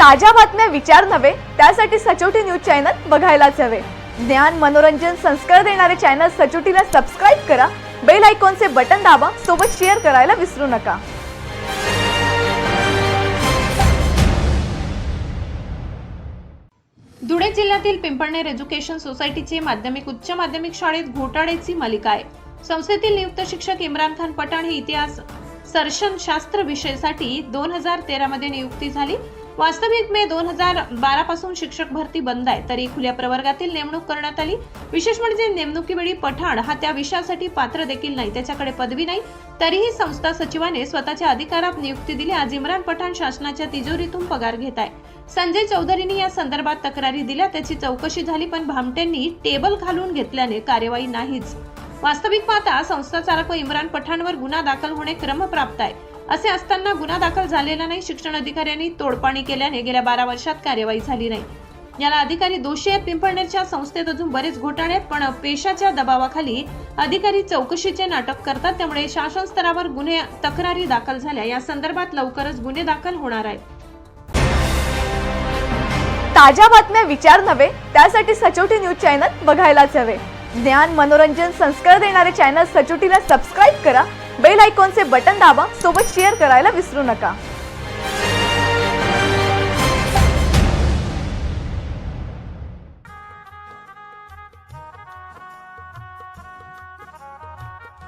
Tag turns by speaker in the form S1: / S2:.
S1: ताज्या बातम्या विचार नव्हे त्यासाठी सचोटी न्यूज चॅनल बघायलाच हवे. ज्ञान मनोरंजन संस्कार देणारे चॅनल सचोटीला सबस्क्राईब करा बेल आयकॉनचे बटन दाबा सोबत शेअर करायला विसरू नका.
S2: धुळे जिल्ह्यातील पिंपळनेर एज्युकेशन सोसायटीचे माध्यमिक उच्च माध्यमिक शाळेत घोटाळ्याची मालिका आहे. संस्थेतील नियुक्त शिक्षक इम्रान खान पठाण हे इतिहास सर्शनशास्त्र विषयासाठी दोन हजार तेरामध्ये नियुक्ती झाली. वास्तविक मे दोन हजार बारा पासून शिक्षक भरती बंद आहे तरी खुल्या प्रवर्गातील नेमणूक करण्यात आली. विशेष म्हणजे नेमणुकीवेळी पठाण हा त्या विषयासाठी पात्र देखील नाही त्याच्याकडे पदवी नाही. तरीही संस्था सचिवाने स्वतःच्या अधिकारात नियुक्ती दिली. आज इम्रान पठाण शासनाच्या तिजोरीतून पगार घेत आहे. संजय चौधरींनी या संदर्भात तक्रारी दिल्या. त्याची चौकशी झाली पण भामटेंनी टेबल घालून घेतल्याने कार्यवाही नाहीच. वास्तविक पाहता संस्था चालक व इम्रान पठाणवर गुन्हा दाखल होणे क्रमप्राप्त आहे. असे असताना गुन्हा दाखल झालेला नाही शिक्षण अधिकाऱ्यांनी तोडपाणी केल्याने गेल्या बारा वर्षात कार्यवाही झाली नाही. याला अधिकारी दोषी आहेत. पिंपळनेरच्या संस्थेत अजून बरेच घोटाळे आहेत पण पेशाच्या दबावाखाली अधिकारी चौकशीचे नाटक करतात. त्यामुळे शासन स्तरावर गुन्हे तक्रारी दाखल झाल्या. या संदर्भात लवकरच गुन्हे दाखल होणार आहेत.
S1: ताज्या बातम्या विचार नव्हे त्यासाठी सचोटी न्यूज चॅनल बघायलाच हवे. ज्ञान मनोरंजन संस्कार देणारे चॅनल सचोटीला सबस्क्राईब करा. बेल आयकॉनचे बटन दाबा. सोबत शेअर करायला विसरू नका.